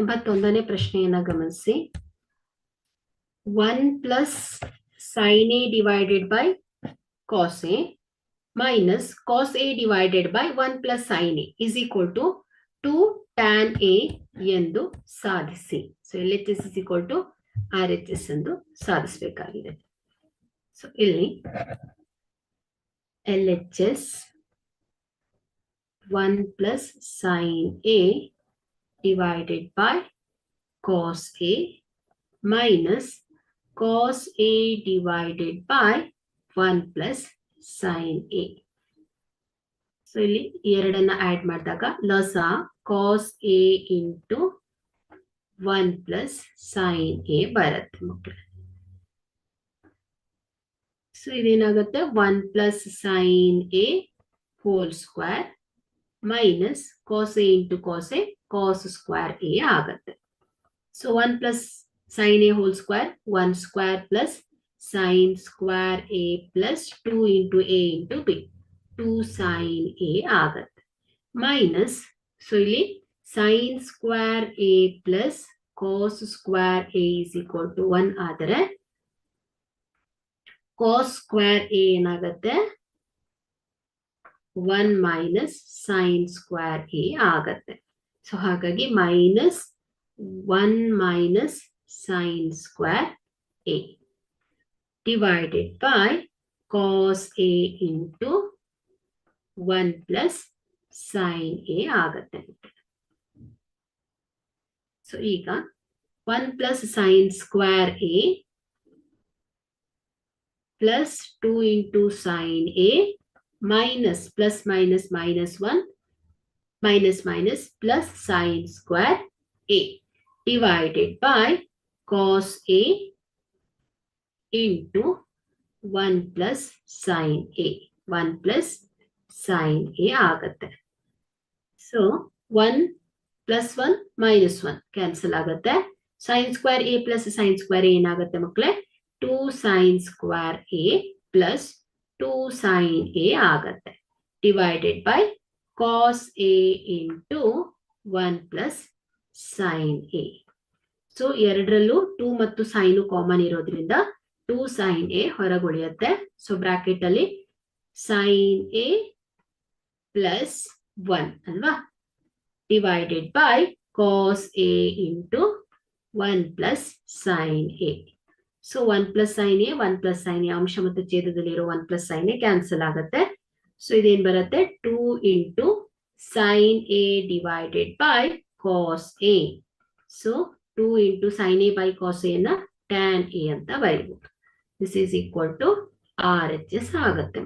ಎಂಬತ್ತೊಂದನೇ ಪ್ರಶ್ನೆಯನ್ನ ಗಮನಿಸಿ. One plus sine A divided by cos A minus cos A divided by one plus sine A is equal to two tan A ಎಂದು ಸಾಧಿಸಿ. So L H S is equal to R H S ಎಂದು ಸಾಧಿಸಬೇಕಾಗಿದೆ. So ಇಲ್ಲಿ L H S one plus sine A divided by cos A minus cos A divided by 1 plus sin A. So ಇಲ್ಲಿ ಎರಡನ್ನ add ಮಾಡಿದಾಗ ಲಸ cos A into one plus sine A ಬರುತ್ತೆ ಮಕ್ಕಳು so ಇದೇನಾಗುತ್ತೆ one plus sine A whole square minus cos a into cos a cos square a ಆಗತ್ತೆ so one plus sine a whole square one square plus sine square a plus two into a into b two sine a ಆಗತ್ತೆ minus so ಇಲ್ಲಿ sine square a plus cos square a is equal to one ಆದರೆ cos square A ಏನಾಗತ್ತೆ one minus sine square a ಆಗತ್ತೆ so ಹಾಗಾಗಿ minus one minus sine square a divided by cos a into one plus sine a ಆಗತ್ತೆ so ಈಗ one plus sine square a plus two into sine a minus plus minus minus 1 minus minus plus sine square a divided by cos a into 1 plus sine a 1 plus sine a ಆಗತ್ತೆ so 1 plus 1 minus 1 cancel ಆಗುತ್ತೆ sine square a plus sine square ಏನಾಗುತ್ತೆ ಮಕ್ಕಳೇ two sine square a plus two sine A ಆಗತ್ತೆ. Divided by cos A into one plus sine A so ಎರಡರಲ್ಲೂ two ಮತ್ತು sine common ಇರೋದ್ರಿಂದ two sine A ಹೊರಗುಳಿಯುತ್ತೆ. So bracket ಅಲ್ಲಿ sine A plus one ಅಲ್ವಾ? Divided by cos A into one plus sine A so one plus sine A one plus sine A ಅಂಶ ಮತ್ತು ಛೇದದಲ್ಲಿರೋ one plus sine A cancel ಆಗುತ್ತೆ so ಇದೇನ್ ಬರುತ್ತೆ two into sine A divided by cos A so two into sine A by cos A ನ tan A ಅಂತ ಬರೀಬಹುದು this is equal to R H S ಆಗುತ್ತೆ